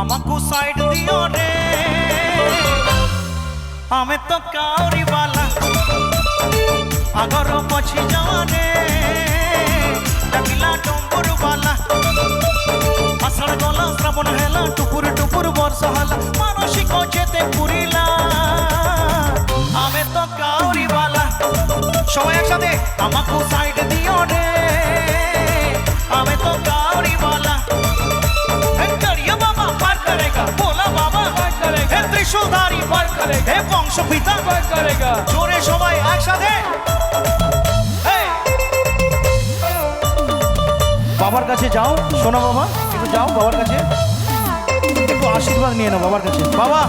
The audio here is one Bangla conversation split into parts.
আমাকু সাইড দিও রে। আমি তো কাউরি বালা। আগর পছি যাওয়ারে ডাকিলা সবাই একসাথে আমাকে সাইড দিও রে। আমি তো কাউরি বালা করিও বাবা, পার করেগা। বোলা বাবা, পার করেগা। ত্রিশূলধারী, পার করেগা। হে বংশ পিতা পার করেগা। জোরে সবাই একসাথে। বাবার কাছে যাও শোনো বাবা, একটু যাও বাবার কাছে। একটু আশীর্বাদ নিয়ে নাও বাবার কাছে। বাবা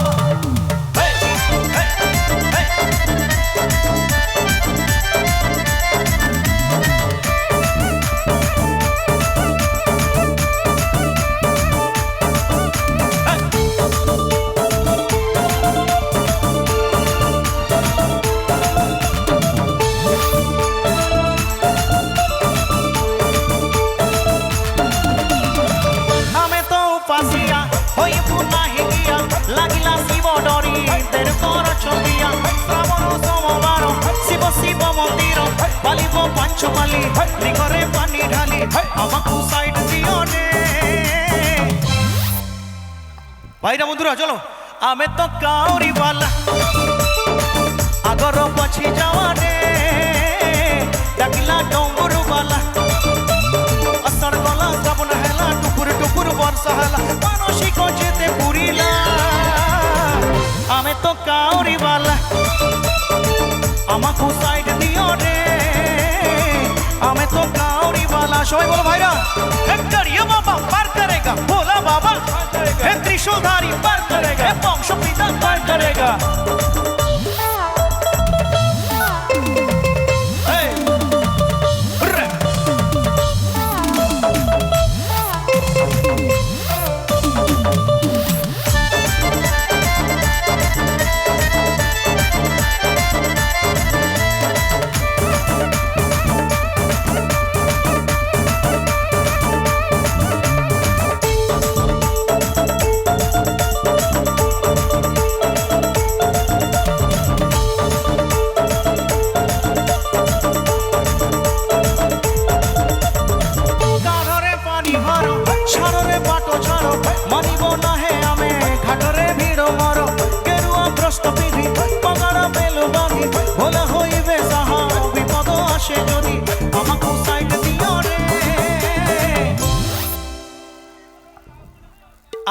পাশিয়া হই পুনাহি গিয়া লাগিলা শিব ডরি তের কর ছবিয়া। শ্রাবণ সোমবার, শিব শিব মন্দির পালিব পাঞ্চ পালি পানি ঢালি, আমাকু সাইড দিও নে। ভাইরা বন্ধুরা, চলো, আমি তো কাউরি বালা। আগর আমি তো কাউরি বালা আমাকু সাইড দিও রে আমি তো কাউরি বালা সবাই বলো ভাইরা হে করিয়ে বাবা পার করেগা ভোলা বাবা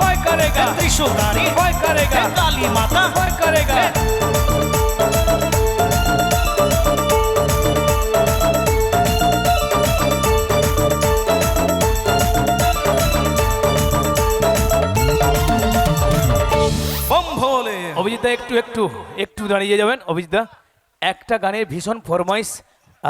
ভয় করেগা। ত্রিশূলধারী ভয় অভিজিতা একটু একটু একটু দাঁড়িয়ে যাবেন। অভিজিতা একটা গানের ভীষণ ফরমাইশ।